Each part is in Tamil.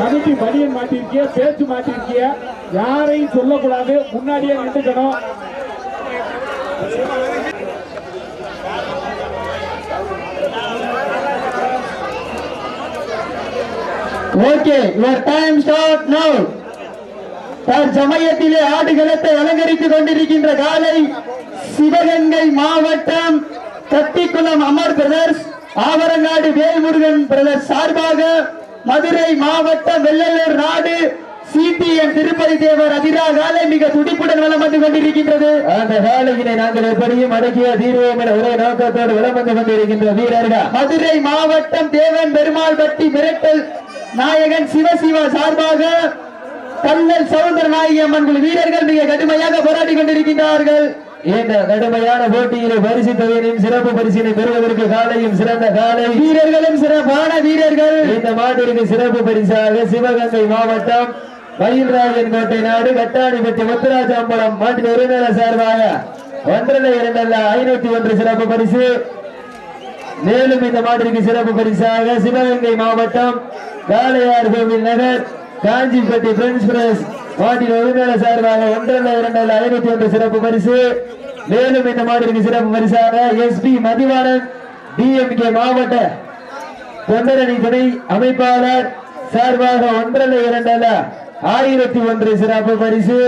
கமிட்டி பனியன் மாட்டிருக்கிய பேச்சு மாட்டிருக்கிய? யாரையும் சொல்லக்கூடாது. முன்னாடியே நின்றுக்கணும். Okay your time start now தற்சமயத்திலே ஆடுகளத்தை அலங்கரித்துக் கொண்டிருக்கின்ற காலை சிவகங்கை மாவட்டம் கத்திக்குளம் அமர் பிரதர்ஸ் ஆவரங்காடு வேல்முருகன் பிரதர்ஸ் சார்பாக மதுரை மாவட்டம் வெள்ளலூர் நாடு சிபிஎம் திருப்பதி தேவர் அதிரா காலை மிக துடிப்புடன் வலம் வந்து கொண்டிருக்கின்றது. அந்த காலையினை நாங்கள் எப்படியும் அடக்கிய தீர்வோம் என ஒரே நோக்கத்தோடு வலம் வந்து கொண்டிருக்கின்ற வீரர்கள். மதுரை மாவட்டம் தேவன் பெருமாள் பட்டி மிரட்டல் நாயகன் சிவசிவா சார்பாக கல்லல் சவுந்தர நாயகி அம்மன் வீரர்கள் மிக கடுமையாக போராடி கொண்டிருக்கின்றார்கள். இந்த கடுமையான போட்டியிலே பரிசு தொகையினையும் சிறப்பு பரிசினை பெறுவதற்கு காலையும் சிறந்த காலை. வீரர்களும் சிறப்பான வீரர்கள். இந்த மாட்டிற்கு சிறப்பு பரிசாக சிவகங்கை மாவட்டம் மயில்ராஜன் கோட்டை நாடு கட்டாணிப்பட்டி முத்துராஜாம்பலம் மாட்டின் உரிமையாளர் சார்பாக ஒன்றரை இரண்டல்ல ஐநூத்தி ஒன்று சிறப்பு பரிசு. மேலும் இந்த மாட்டிற்கு சிறப்பு பரிசாக சிவகங்கை மாவட்டம் காளையார் கோவில் நகர் காஞ்சிப்பட்டி பிரெஞ்ச் பிரஸ் மாட்டின் உரிமையாளர் சார்பாக ஒன்றரை இரண்டல்ல ஐநூத்தி ஒன்று சிறப்பு பரிசு. மேலும் இந்த மாதிரி சிறப்பு பரிசாக எஸ்பி மதிவாணன் டிஎம்கே மாவட்ட தொண்டரணி துணை அமைப்பாளர் சார்பாக ஒன்றல்ல இரண்டல்ல ஆயிரத்தி ஒன்று சிறப்பு பரிசு.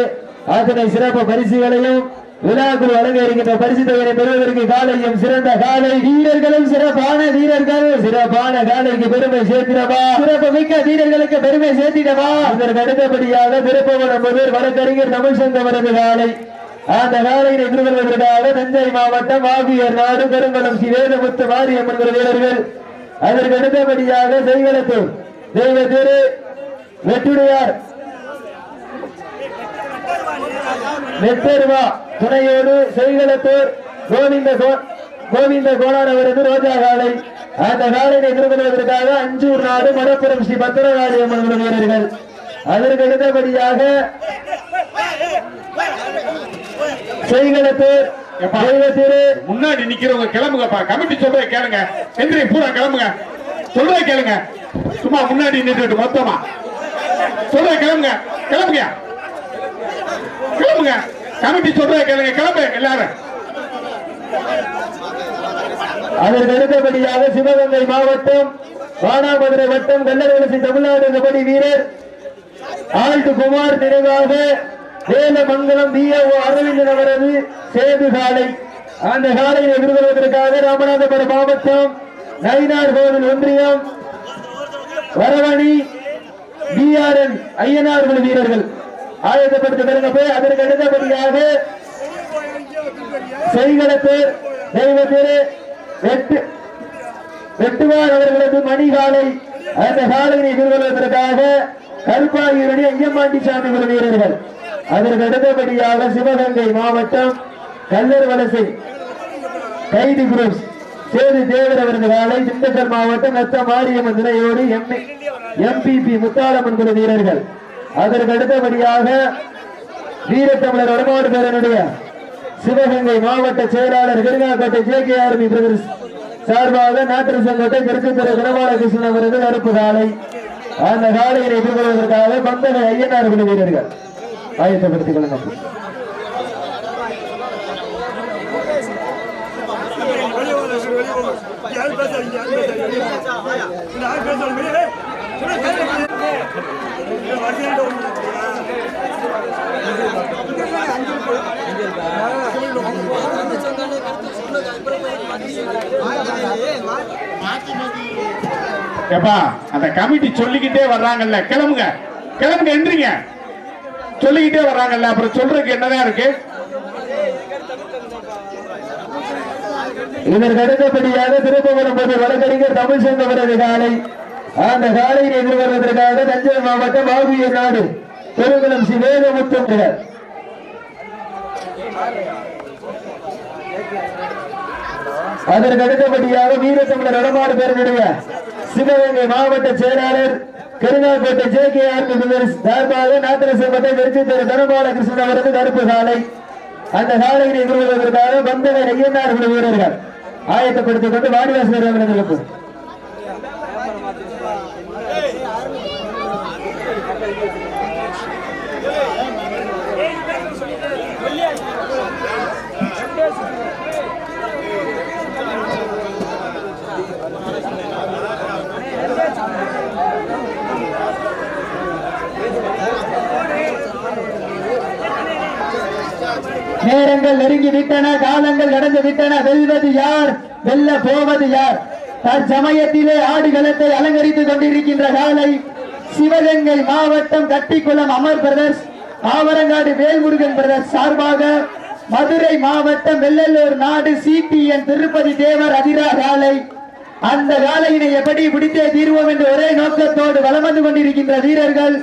அத்தனை சிறப்பு பரிசுகளையும் விழாக்குழு வழங்க இருக்கின்ற பரிசு தொகையை பெறுவதற்கு காலையும் சிறந்த காலை வீரர்களும் சிறப்பான வீரர்கள். சிறப்பான காலைக்கு பெருமை சேர்த்திடவா? சிறப்பு மிக்க வீரர்களுக்கு பெருமை சேர்த்திடவா? இதற்கு அடுத்தபடியாக திருப்பவனம் முதல் வழக்கறிஞர் தமிழ்சங்கவரது காலை. அந்த காலையினை எதிர்கொள்வதற்காக தஞ்சை மாவட்டம் ஆகியர் நாடு பெருங்கலம் ஸ்ரீ வேதமுத்து மாரியம் என்கிற வீரர்கள். அதற்கு அடுத்தபடியாக செய்களத்தூர் தெய்வ திரு வெட்டுடையார். நெத்தருவா துணையோடு செய்களத்தூர் கோவிந்த கோவிந்த அவரது ரோஜா காலை அந்த காலையை எதிர்கொள்வதற்காக அஞ்சூர் நாடு மணப்புரம் ஸ்ரீ பத்திரகாளி அம்மன் வீரர்கள். அதற்கு அடுத்தபடியாக செய்களத்தூர் முன்னாடி நிக்கிறவங்க கிளம்புங்கப்பா. கமிட்டி சொல்றத கேளுங்க. எந்திரி பூரா கிளம்புங்க. சொல்றத கேளுங்க. சும்மா முன்னாடி நின்றுட்டு மொத்தமா. சொல்றத கிளம்புங்க கிளம்புங்க. கிளம்புங்க. கமிட்டி சொல்றத கேளுங்க. கிளம்பு எல்லாரும். அதற்கு அடுத்தபடியாக சிவகங்கை மாவட்டம் வானாமதுரை வட்டம் கல்லரசி தமிழ்நாடு கபடி வீரர் ஆழ்த்து குமார் நினைவாக வேலமங்கலம் பிஏஓ அரவிந்தன் அவரது சேது சாலை. அந்த காலையை எதிர்கொள்வதற்காக ராமநாதபுரம் மாவட்டம் நயினார் கோவில் ஒன்றியம் வரவணி பிஆர்என் ஐயனார் வீரர்கள். ஆயத்தப்படுத்த பிறகு அதற்கு அடுத்தபடியாக செய்களுக்கு தெய்வ திரு வெட்டு வெட்டுவார் அவர்களது மணிகாலை அந்த காலையை எதிர்கொள்வதற்காக கருப்பாகியுடைய ஐயம்பாண்டி சாமி வீரர்கள். அதற்கு அடுத்தபடியாக சிவகங்கை மாவட்டம் கல்லர் வலசை கைதி குரூப்ஸ் சேது தேவர் அவர்கள் காலை திண்டுக்கல் மாவட்டம் நத்த மாரியம்மன் துணையோடு எம்பிபி முத்தாளம்மன் குழு வீரர்கள். அதற்கு அடுத்தபடியாக வீரத்தமிழர் வடமாடு பேரனுடைய சிவகங்கை மாவட்ட செயலாளர் Kirungakottai J K army brothers சார்பாக நாட்டரசங்கோட்டை தெற்குத்துறை குணபாலகிருஷ்ணன் அவரது கருப்பு காலை. அந்த காலையை எதிர்கொள்வதற்காக பந்தனை ஐயனார் குழு வீரர்கள். ஆயத்தப்படுத்திக் கொள்ளுங்கள். ஏப்பா அந்த கமிட்டி சொல்லிக்கிட்டே வர்றாங்கல்ல கிளம்புங்க. கிளம்புங்க என்றீங்க சொல்லிக்கிட்டே வர்றாங்கல்ல அப்புறம் சொல்றதுக்கு என்னதான் இருக்கு? இதற்கு அடுத்தபடியாக திருப்பவரம் போது வழக்கறிஞர் தமிழ் சங்கவரது காலை அந்த காலையை எதிர்கொள்வதற்காக தஞ்சை மாவட்டம் ஆவியர் நாடு பெருங்குளம் ஸ்ரீ வேதமுத்தம் அதற்கு அடுத்தபடியாக வீரத்தமிழர் நடமாடு பேரனுடைய சிவகங்கை மாவட்ட செயலாளர் கருணாக்கோட்டை ஜே கே ஆர் சார்பாக நாட்டரசம்பட்டை வெற்றி தர தனபாலகிருஷ்ணன் அவரது கருப்பு சாலை அந்த சாலையினை எதிர்கொள்வதற்காக பந்தக ஐயனார் வீரர்கள். ஆயத்தப்படுத்திக் கொண்டு வாடிவாசல் அவர்களுக்கு காலங்கள் நெருங்கி விட்டன காலங்கள் நடந்து விட்டன. வெல்வது யார்? வெல்ல போவது யார்? தற்சமயத்திலே ஆடுகளத்தை அலங்கரித்துக் கொண்டிருக்கின்ற காலை சிவகங்கை மாவட்டம் கட்டிக்குளம் அமர் பிரதர்ஸ் ஆவரங்காடு வேல்முருகன் பிரதர்ஸ் சார்பாக மதுரை மாவட்டம் வெள்ளல்லூர் நாடு சிபிஎன் திருப்பதி தேவர் அதிரா காலை. அந்த காலையினை எப்படி பிடித்தே தீர்வோம் என்று ஒரே நோக்கத்தோடு வலம் வந்து கொண்டிருக்கின்ற வீரர்கள்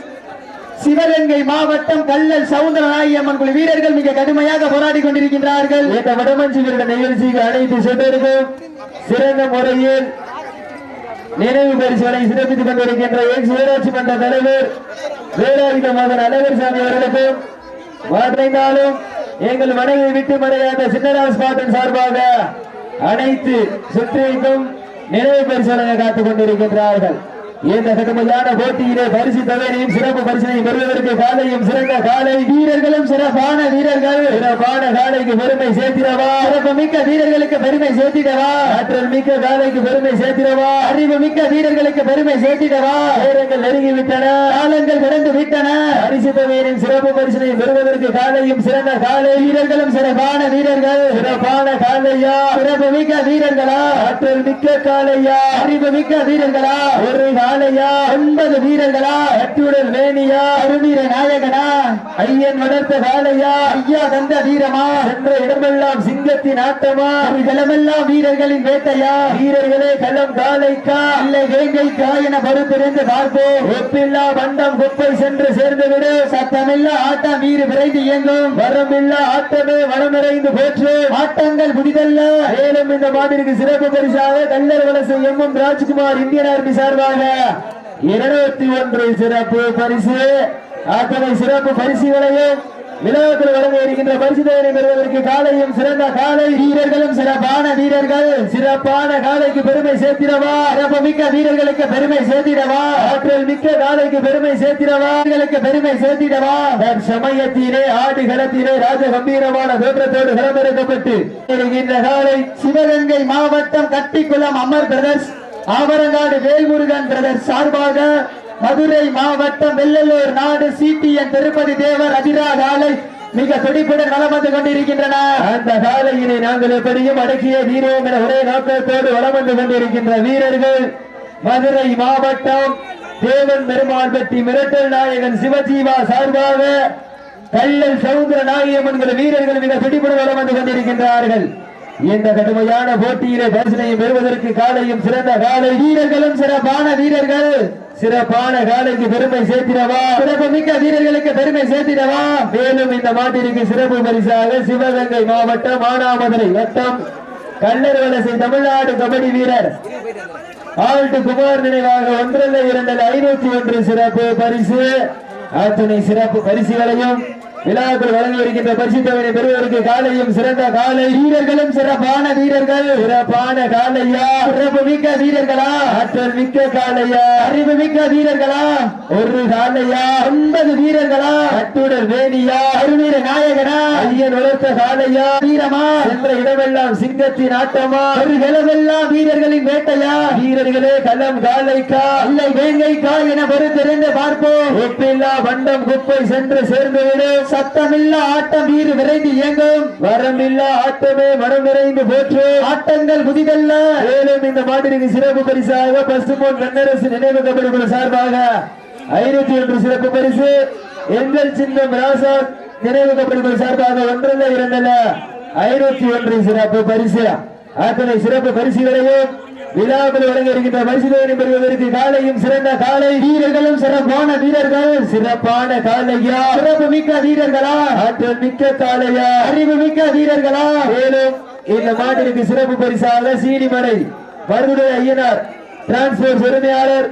சிவகங்கை மாவட்டம் கல்லல் சவுந்தரநாயகி அம்மன் குழு வீரர்கள் மிக கடுமையாக போராடி கொண்டிருக்கின்றார்கள். இந்த வடமஞ்சி வீரர் நிகழ்ச்சிக்கு அனைத்து சென்றோருக்கும் சிறந்த முறையில் நினைவு பரிசுகளை சிறப்பித்துக் கொண்டிருக்கின்ற எக்ஸ் ஊராட்சி மன்ற தலைவர் வேலாயுத மகன் அழகர்சாமி அவர்களுக்கும் வாழ்ந்தாலும் எங்கள் மனைவி விட்டு மறையாத சின்னராஜ் பாட்டன் சார்பாக அனைத்து சுற்றிக்கும் நினைவு பரிசோதனை காத்துக் கொண்டிருக்கின்றார்கள். இந்த கடுமையான போட்டியிலே பரிசு தொகையையும் சிறப்பு பரிசனையும் பெறுவதற்கு காலையும் சிறந்த காலை. வீரர்களும் சிறப்பான வீரர்கள். சிறப்பான காலைக்கு பெருமை சேர்த்திடவா? சிறப்பு மிக்க வீரர்களுக்கு பெருமை சேர்த்திடவா? ஆற்றல் மிக்க காலைக்கு பெருமை சேர்த்திடவா? அறிவு மிக்க வீரர்களுக்கு பெருமை சேர்த்திடவா? நேரங்கள் நெருங்கி விட்டன. காலங்கள் கடந்து விட்டன. பரிசு தொகையின் சிறப்பு பரிசனை பெறுவதற்கு காலையும் சிறந்த காலை. வீரர்களும் சிறப்பான வீரர்கள். சிறப்பான காலையா? சிறப்பு மிக்க வீரர்களா? ஆற்றல் மிக்க காலையா? அறிவு மிக்க வீரர்களா? ஒரு காலையா ஒன்பது வீரர்களா? அட்டுடல் வேணியா அருவீர நாயகனா? ஐயன் வளர்த்த காலையா ஐயா தந்த வீரமா? சென்ற இடமெல்லாம் சிங்கத்தின் ஆட்டமா? களமெல்லாம் வீரர்களின் வேட்டையா? வீரர்களே களம் காலைக்கா இல்லை வேங்கைக்கா என பருத்திருந்து பார்ப்போம் ஒப்பில்லா பண்டம் குப்பை சென்று சேர்ந்து விடு சத்தமில்லா ஆட்டம் வீறு விரைந்து இயங்கும். வரமில்லா ஆட்டமே வளமிறைந்து போற்று? ஆட்டங்கள் புதிதல்ல. மேலும் இந்த மாதிரிக்கு சிறப்பு பரிசாக Kallar Valasai M M Rajkumar Indian army சார்பாக இருநூத்தி ஒன்று சிறப்பு பரிசு. அத்தனை சிறப்பு பரிசுகளையும் விழாக்கள் வழங்க இருக்கின்ற பரிசுதனை பெறுவதற்கு காலையும் சிறந்த காலை வீரர்களும் சிறப்பான வீரர்கள். சிறப்பான காலைக்கு பெருமை சேர்த்திடவா? சிறப்பு மிக்க வீரர்களுக்கு பெருமை சேர்த்திடவா? ஆற்றல் மிக்க காலைக்கு பெருமை சேர்த்திடவா? பெருமை சேர்த்திடவா? சமயத்திலே ஆடு களத்திலே ராஜ கம்பீரமான தோற்றத்தோடு களமிறக்கப்பட்டு இருக்கின்ற காலை சிவகங்கை மாவட்டம் கட்டிக்குளம் அமர் பிரதர்ஸ். ஆவரங்காடு வேல்முருகன் பிரதர் சார்பாக மதுரை மாவட்டம் வெள்ளலூர் நாடு சிபிஎன் திருப்பதி தேவர் அதிரா ஆலை மிக துடிப்புடன் வளம் வந்து கொண்டிருக்கின்றன. அந்த காலையினை நாங்கள் எப்படியும் அடக்கிய வீரோம் என ஒரே நோக்கத்தோடு வளம் வந்து கொண்டிருக்கின்ற வீரர்கள் மதுரை மாவட்டம் தேவன் பெருமாள் பற்றி மிரட்டல் நாயகன் சிவஜீவா சார்பாக கல்லல் சவுந்தர நாயகம் என்கிற வீரர்கள் மிக துடிப்புடன் வளம் வந்து கொண்டிருக்கின்றார்கள். இந்த கடுமையான போட்டியிலே பரிசனையும் பெறுவதற்கு காலையும் சிறந்த காலை வீரர்களும் சிறப்பான வீரர்கள். சிறப்பான காலைக்கு பெருமை சேர்த்திடவா? சிறப்பு மிக்க வீரர்களுக்கு பெருமை சேர்த்திடவா? மேலும் இந்த மாட்டிற்கு சிறப்பு பரிசாக சிவகங்கை மாவட்டம் மானாமதுரை வட்டம் கல்லர் வலசை தமிழ்நாடு கபடி வீரர். ஆல்ட்டு குமார் நினைவாக ஒன்றல்ல இரண்டல் ஐநூத்தி ஒன்று சிறப்பு பரிசு. அத்துணை சிறப்பு பரிசுகளையும் விழாக்கள் வழங்கி இருக்கின்ற பரிசு பெறுவதற்கு காலையும் சிறந்த காலை. வீரர்களும் சிறப்பான வீரர்கள். சிறப்பான காலையா? சிறப்பு மிக்க வீரர்களா? ஆற்றல் மிக்க காலையா? அறிவு மிக்க வீரர்களா? ஒரு காலையா? ஒன்பது வீரர்களா? அத்துடல் வேணியா? அருவீர நாயகனா? ஐயன் வளர்த்த காலையா? வீரமா? சென்ற இடமெல்லாம் சிங்கத்தின் ஆட்டமா? ஒரு களமெல்லாம் வீரர்களின் வேட்டையா? வீரர்களே களம் காலைக்கா? இல்லை வேங்கைக்கா என பொறுத்திருந்து பார்ப்போம். ஒப்பில்லா வண்டம் குப்பை சென்று சேர்ந்து விடும். சத்தமில்லா ஆட்டம் வீறு விரைந்து இயங்கும். வரமில்லா ஆட்டமே மனம் நிறைந்து போற்று. ஆட்டங்கள் புதிதல்ல மேலும் இந்த மாட்டிற்கு சிறப்பு பரிசாக பசுமோன் கண்ணரசு நினைவு கபடி சார்பாக ஐநூத்தி ஒன்று சிறப்பு பரிசு எங்கள் சின்னம் ராசா நினைவு கபடி சார்பாக ஒன்றல்ல இரண்டல்ல ஐநூத்தி ஒன்று சிறப்பு பரிசு. அத்தனை சிறப்பு பரிசுகளையும் விழாவில் வழங்க இருக்கின்ற பரிசுதனை பெறுவதற்கு காலையும் சிறந்த காலை. வீரர்களும் சிறப்பான வீரர்கள். சிறப்பான காலையா? சிறப்பு மிக்க வீரர்களா? ஆற்றல் மிக்க காலையா? அறிவு மிக்க வீரர்களா? மேலும் இந்த மாட்டிற்கு சிறப்பு பரிசாக சீனிமலை வருடைய ஐயனார் டிரான்ஸ்போர்ட் உரிமையாளர்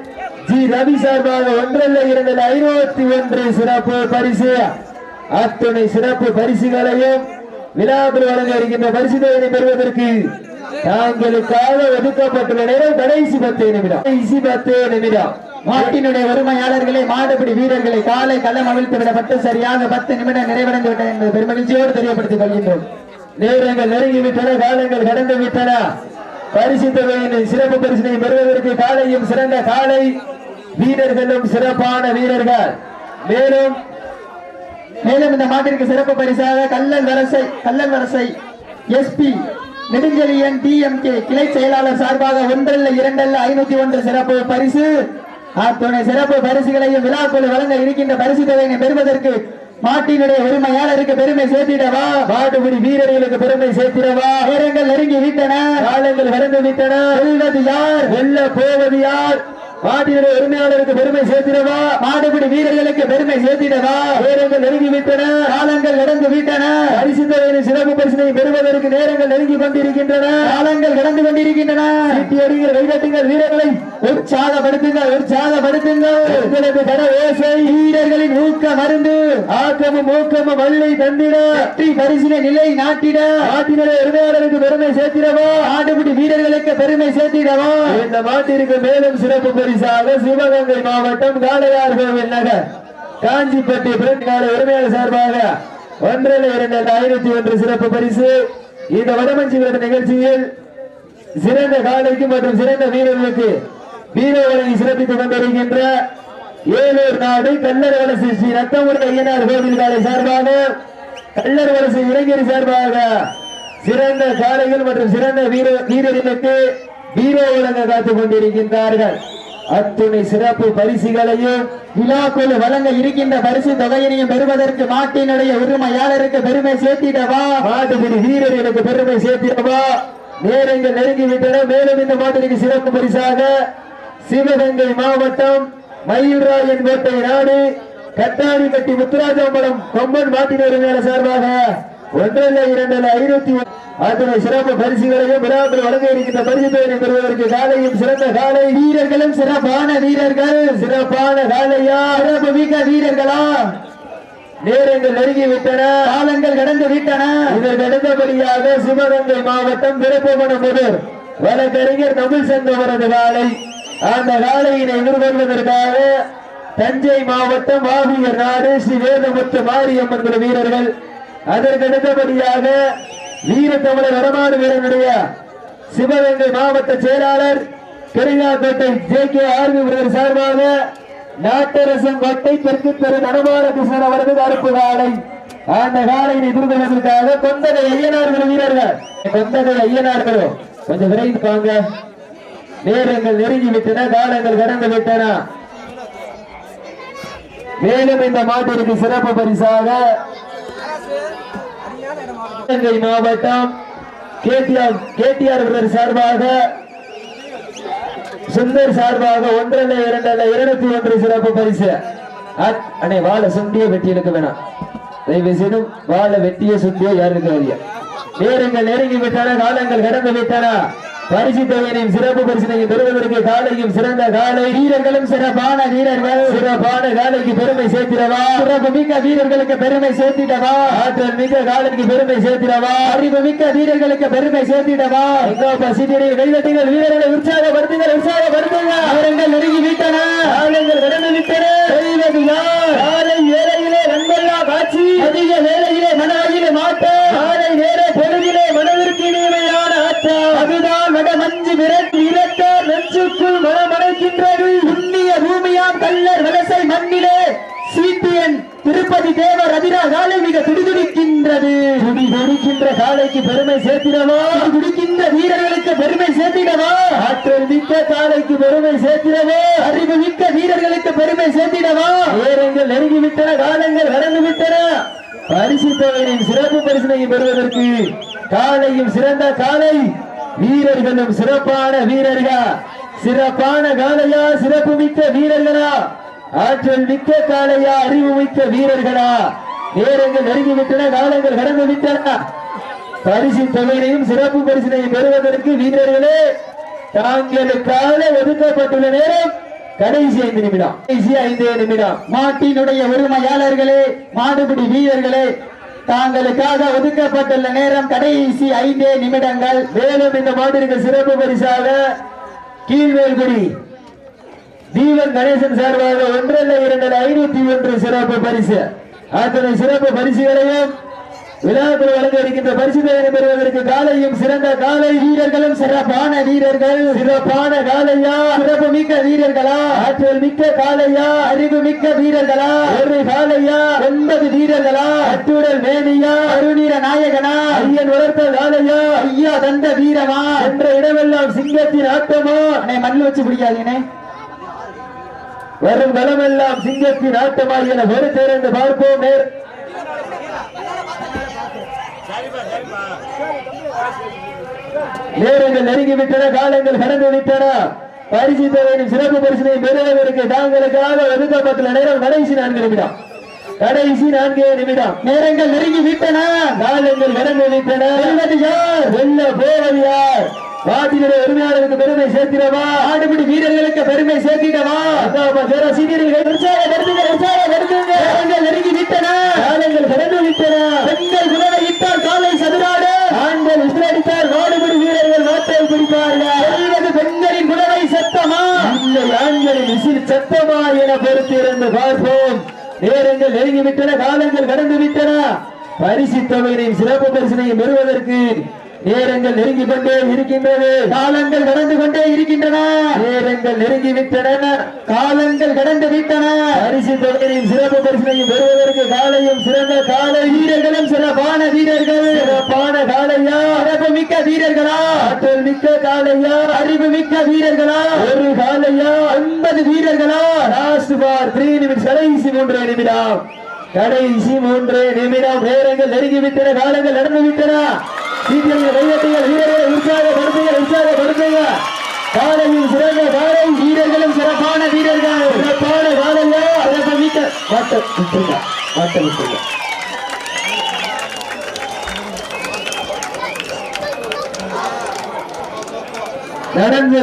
ஜி. ரவி சார்பாக ஒன்றல்ல இரண்டில் ஐநூத்தி ஒன்று சிறப்பு பரிசு. அத்துணை சிறப்பு பரிசுகளையும் விழாவில் வழங்க இருக்கின்ற பரிசுதனை பெறுவதற்கு தாங்களுக்காக ஒதுக்கப்பட்டுள்ள நேரம் கடைசி பத்து நிமிடம். கடைசி பத்து நிமிடம். மாட்டினுடைய உரிமையாளர்களை மாடுபிடி வீரர்களை காலை களம் அவிழ்த்து விடப்பட்டு சரியாக பத்து நிமிடம் நிறைவடைந்து விட்டன என்பது பெருமகிழ்ச்சியோடு தெரியப்படுத்திக் கொள்கின்றோம். நேரங்கள் நெருங்கிவிட்டன காலங்கள் கடந்து விட்டன. பரிசு தொகையின் சிறப்பு பரிசினை பெறுவதற்கு காலையும் சிறந்த காலை வீரர்களும் சிறப்பான வீரர்கள். மேலும் மேலும் இந்த மாட்டிற்கு சிறப்பு பரிசாக கல்லன் வரசை கல்லன் வரசை எஸ்பி நெடுஞ்செழியன் டிஎம்கே கிளை செயலாளர் சார்பாக ஒன்றல்ல இரண்டல்ல ஐநூத்தி ஒன்று சிறப்பு பரிசு. அத்துணை சிறப்பு பரிசுகளையும் விழாக்குழு வழங்க இருக்கின்ற பரிசு தொகையினை பெறுவதற்கு மாட்டினுடைய உரிமையாளருக்கு பெருமை சேர்த்திடவா? மாட்டுப்பிடி வீரர்களுக்கு பெருமை சேர்த்திடவா? நேரங்கள் நெருங்கி விட்டன. காலங்கள் வளர்ந்து விட்டன. செல்வது யார்? வெல்ல போவது யார்? மாட்டினுடைய உரிமையாளருக்கு பெருமை சேர்த்திடவா? மாடுபிடி வீரர்களுக்கு பெருமை சேர்த்திடவா? நேரங்கள் நெருங்கி விட்டன காலங்கள் நடந்து விட்டன. பரிசு சிறப்பு பரிசனை பெறுவதற்கு நேரங்கள் நெருங்கி கொண்டிருக்கின்றன. காலங்கள் கடந்து கொண்டிருக்கின்றன. சிட்டி அடிக்கிற கைதட்டுங்கள் வீரர்களை. உற்சாகப்படுத்துங்கள் உற்சாகப்படுத்துங்கள். உங்களுக்கு தர ஓசை வீரர்களின் ஊக்க மருந்து. ஆக்கமும் ஊக்கமும் வல்லை தந்திட. வெற்றி பரிசினை நிலை நாட்டிட. நாட்டினுடைய உரிமையாளருக்கு பெருமை சேர்த்திடவா? ஆடுபிடி வீரர்களுக்கு பெருமை சேர்த்திடவா? இந்த மாட்டிற்கு மேலும் சிறப்பு பரிசாக சிவகங்கை மாவட்டம் காளையார் கோவில் நகர். காஞ்சிப்பட்டி பிறந்த உரிமையாளர் சார்பாக ஒன்றில் இரண்டு ஐநூத்தி ஒன்று சிறப்பு பரிசு. இந்த வடமஞ்சி விருது நிகழ்ச்சியில் சிறந்த காலைக்கு மற்றும் சிறந்த வீரர்களுக்கு வீர வழங்கி சிறப்பித்துக் கொண்டிருக்கின்ற ஏலூர் நாடு கல்லர் வலசு ஸ்ரீ ரத்தமுடி ஐயனார் கோவில் காலை சார்பாக கல்லர் வலசு இளைஞர் சார்பாக சிறந்த காலைகள் மற்றும் சிறந்த வீர வீரர்களுக்கு வீர வழங்க காத்துக் கொண்டிருக்கின்றார்கள். அத்துணை சிறப்பு பரிசுகளையும் விழாக்குழு வழங்க இருக்கின்ற பரிசு தொகையினையும் பெறுவதற்கு மாட்டினுடைய உரிமையாளருக்கு பெருமை சேர்த்திடவா? மாட்டுப்பிடி வீரர்களுக்கு பெருமை சேர்த்திடவா? நேரங்கள் நெருங்கி விட்டன மேலும் இந்த மாட்டிற்கு சிறப்பு பரிசாக சிவகங்கை மாவட்டம் மயில்ராயன் கோட்டை நாடு கட்டாரிப்பட்டி முத்துராஜாம்பலம் கொம்பன் மாட்டினர் மேல சார்பாக ஒன்றில் இரண்டில் ஐநூத்தி அத்தனை சிறப்பு பரிசுகளையும் விழாக்கள் வழங்க இருக்கின்ற பரிசு பெயரை பெறுவதற்கு காலையும் சிறந்த காலை வீரர்களும் சிறப்பான வீரர்கள் சிறப்பான காலையா? சிறப்பு மிக்க வீரர்களா? நேரங்கள் நெருங்கி விட்டன காலங்கள் கடந்து விட்டன. இதற்கு அடுத்தபடியாக சிவகங்கை மாவட்டம் விருப்பமணம் முதல் வழக்கறிஞர் தமிழ் சென்றவரது காலை. அந்த காலையினை எதிர்கொள்வதற்காக தஞ்சை மாவட்டம் வாவியர் நாடு ஸ்ரீ வேதமுத்து மாரியம்மன் வீரர்கள் அதற்கடுத்தபடியாக வீர தமிழர் நடமாடு வீரனுடைய சிவகங்கை மாவட்ட செயலாளர் பெரியார்பேட்டை ஜே கே ஆர்வி பிரதர் சார்பாக நாட்டரசன் வட்டை தெற்கு தெரு நடமாட அவரது கருப்பு காலை. அந்த காலையினை எதிர்கொள்வதற்காக கொந்தகை ஐயனார்கள் வீரர்கள். கொந்தகை ஐயனார்களும் கொஞ்சம் விரைந்து வாங்க. நேரங்கள் நெருங்கி விட்டன காலங்கள் கடந்து விட்டன. மேலும் இந்த மாட்டிற்கு சிறப்பு பரிசாக சிவகங்கை மாவட்டம் கேடிஆர் கேடிஆர் பிரதர் சார்பாக சுந்தர் சார்பாக ஒன்றல்ல இரண்டல்ல இருநூத்தி ஒன்று சிறப்பு பரிசு. அண்ணே வாழை சுண்டிய வெட்டி எடுக்க வேணாம். தயவு செய்து வாழை வெட்டிய சுண்டியோ யாருக்கு அறிய நேரங்கள் நெருங்கி விட்டன காலங்கள் கடந்து விட்டன. பரிசு சிறப்பு பரிசினையும் பெறுவதற்கு காலையும் சிறந்த காலை. வீரர்களும் சிறப்பான வீரர்கள். சிறப்பான காலைக்கு பெருமை சேர்த்திடவா? சிறப்பு மிக்க வீரர்களுக்கு பெருமை சேர்த்திடவா? ஆற்றல் மிக்க காலைக்கு பெருமை சேர்த்திடவா? அறிவு மிக்க வீரர்களுக்கு பெருமை சேர்த்திடவா? எங்கோ பசிதிரை கைதட்டுங்கள் வீரர்களை உற்சாகப்படுத்துங்கள் உற்சாகப்படுத்துங்கள் அவரங்கள் நெருங்கி விட்டன. காலங்கள் கடந்து விட்டன. செய்வது யார்? காலை வேலையிலே நண்பல்லா காட்சி. அதிக வேலையிலே மனாயிலே மாட்ட காலை நேர மஞ்சு விரட்டு இரட்ட நெஞ்சுக்குள் மனமடைக்கின்றது புண்ணிய பூமியாம் கல்லர் வலசை மண்ணிலே சிபிஎன் திருப்பதி தேவர் அதிரா காலை மிக துடிதுடிக்கின்றது. துடி துடிக்கின்ற காலைக்கு பெருமை சேர்த்திடவா? துடிக்கின்ற வீரர்களுக்கு பெருமை சேர்த்திடவா? ஆற்றல் மிக்க காலைக்கு பெருமை சேர்த்திடவா? அறிவு மிக்க வீரர்களுக்கு பெருமை சேர்த்திடவா? நேரங்கள் நெருங்கி விட்டன காலங்கள் கடந்து விட்டன. பரிசு தொகையின் சிறப்பு பரிசினையும் பெறுவதற்கு காலையும் சிறந்த காலை வீரர்களும் சிறப்பான வீரர்கள். சிறப்பான காலையா சிறப்பு மிக்க வீரர்களா. ஆற்றல் மிக்க காலையா அறிவு மிக்க வீரர்களா. நேரங்கள் நெருங்கிவிட்டன காலங்கள் கடந்து விட்டன பரிசு தொகையினையும் சிறப்பு பரிசினையும் பெறுவதற்கு வீரர்களே தாங்களுக்காக ஒதுக்கப்பட்டுள்ள நேரம் கடைசி ஐந்து நிமிடம். கடைசி ஐந்து நிமிடம். மாட்டினுடைய உரிமையாளர்களே மாடுபிடி வீரர்களே தாங்களுக்காக ஒதுக்கப்பட்டுள்ள நேரம் கடைசி ஐந்தே நிமிடங்கள். மேலும் இந்த மாட்டிற்கு சிறப்பு பரிசாக கீழ்வேல்குடி தீவன் கணேசன் சார்பாக ஒன்றல்ல இரண்டு ஐநூத்தி ஒன்று சிறப்பு பரிசு. அத்தனை சிறப்பு பரிசுகளையும் விழாக்கள் வழங்க இருக்கின்ற பரிசு தொகையை பெறுவதற்கு காலையும் சிறந்த காலை வீரர்களும் சிறப்பான வீரர்கள். சிறப்பான காலையா? சிறப்பு மிக்க வீரர்களா? ஆற்றல் மிக்க காலையா? அறிவு மிக்க வீரர்களா? ஒரு காலையா? ஒன்பது வீரர்களா? அட்டுடல் மேனியா? அருணீர நாயகனா? ஐயன் வளர்த்த காலையா? ஐயா தந்த வீரமா என்ற இடமெல்லாம் சிங்கத்தின் ஆட்டமா? அண்ணே மண்ணில் வச்சு பிடிக்காதீங்கண்ணே. வரும் களமெல்லாம் சிங்கத்தின் ஆட்டமா என பொறுத்திருந்து பார்ப்போம். நேரங்கள் நெருங்கி விட்டன காலங்கள் கடந்து விட்டன பரிசு தொகையின் சிறப்பு பரிசினை பெறுவதற்கு தாங்களுக்காக ஒதுக்கப்பட்டுள்ள நேரம் கடைசி நான்கு நிமிடம். கடைசி நான்கே நிமிடம். நேரங்கள் நெருங்கி விட்டன காலங்கள் கடந்து விட்டன வெல்வது யார்? வெல்ல போவது யார்? வாட்டினுடைய உரிமையாளருக்கு பெருமை சேர்த்திடவா ஆடுபிடி வீரர்களுக்கு பெருமை சேர்த்திடவா சீனியர்கள். உற்சாகப்படுத்துங்க நெருங்கி விட்டன காலங்கள் கடந்து விட்டன பெண்கள் குணவை இட்டால் காலை சதுராடு ஆண்கள் விசிலடித்தால் வாடுபடி வீரர்கள் நாட்டை வெல்வது பெண்களின் குணவை சத்தமா? இல்லை ஆண்களின் விசில் சத்தமா என பொறுத்திருந்து பார்ப்போம். நேரங்கள் நெருங்கி விட்டன காலங்கள் கடந்து விட்டன பரிசு தொகையினையும் சிறப்பு பரிசினையும் பெறுவதற்கு நேரங்கள் நெருங்கி கொண்டே இருக்கின்றது காலங்கள் கடந்து கொண்டே இருக்கின்றன. நேரங்கள் நெருங்கி விட்டன காலங்கள் கடந்து விட்டன பரிசு தொகையினையும் சிறப்பு பரிசனையும் பெறுவதற்கு காலையும் சிறந்த காலை வீரர்களும் சிறப்பான வீரர்கள். சிறப்பான காலையா? சிறப்பு மிக்க வீரர்களா? ஆற்றல் மிக்க காலையா? அறிவு மிக்க வீரர்களா? ஒரு காலையா? ஒன்பது வீரர்களா? லாஸ்ட் பார் த்ரீ நிமிட்ஸ் கடைசி மூன்று நிமிடம். கடைசி மூன்று நிமிடம். நேரங்கள் நெருங்கி விட்டன காலங்கள் நடந்து விட்டன சீக்கிரம் கையட்டுங்கள் வீரர்களை உற்சாகப்படுத்துங்க உற்சாகப்படுத்துங்க காலையில் சிறந்த காலை வீரர்களும் சிறப்பான வீரர்கள். சிறப்பான காலையா சிறப்பு மிக்க மாட்ட விட்டுருங்க. மாட்ட விட்டுருங்க. நடந்து.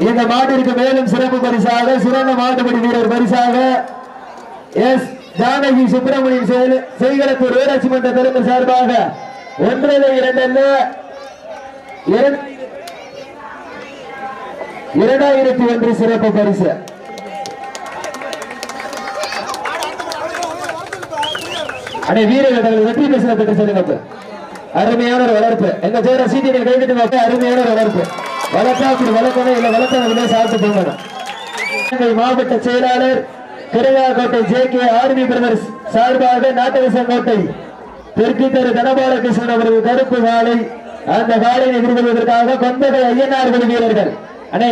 இந்த மாட்டிற்கு மேலும் சிறப்பு பரிசாக சிறந்த மாட்டுப்படி வீரர் பரிசாக. எஸ். ஜானகி சுப்பிரமணியன் செயல் செய்களத்தூர் ஊராட்சி மன்ற தலைமை சார்பாக ஒன்றில் இரண்டு- இரண்டாயிரத்தி ஒன்று சிறப்பு பரிசு. அடே வீரர்கள் வெற்றி பேசுகிற பற்றி சொல்லுங்க அருமையான ஒரு வளர்ப்பு. எங்க சேர சீட்டியை கைவிட்டு பார்க்க அருமையான ஒரு வளர்ப்பு. வளர்த்தா அப்படி வளர்க்கணும் இல்லை. வளர்த்தவங்களே சாப்பிட்டு போகணும் மாவட்ட செயலாளர் Thiruvakottai J K army brothers சார்பாக நாட்டரசங்கோட்டை தெற்கு தெரு தனபாலகிருஷ்ணன் அவரது கருப்பு காலை அந்த காலையை விரும்புவதற்காக கொந்தகை ஐயனார் வீரர்கள். அன்னை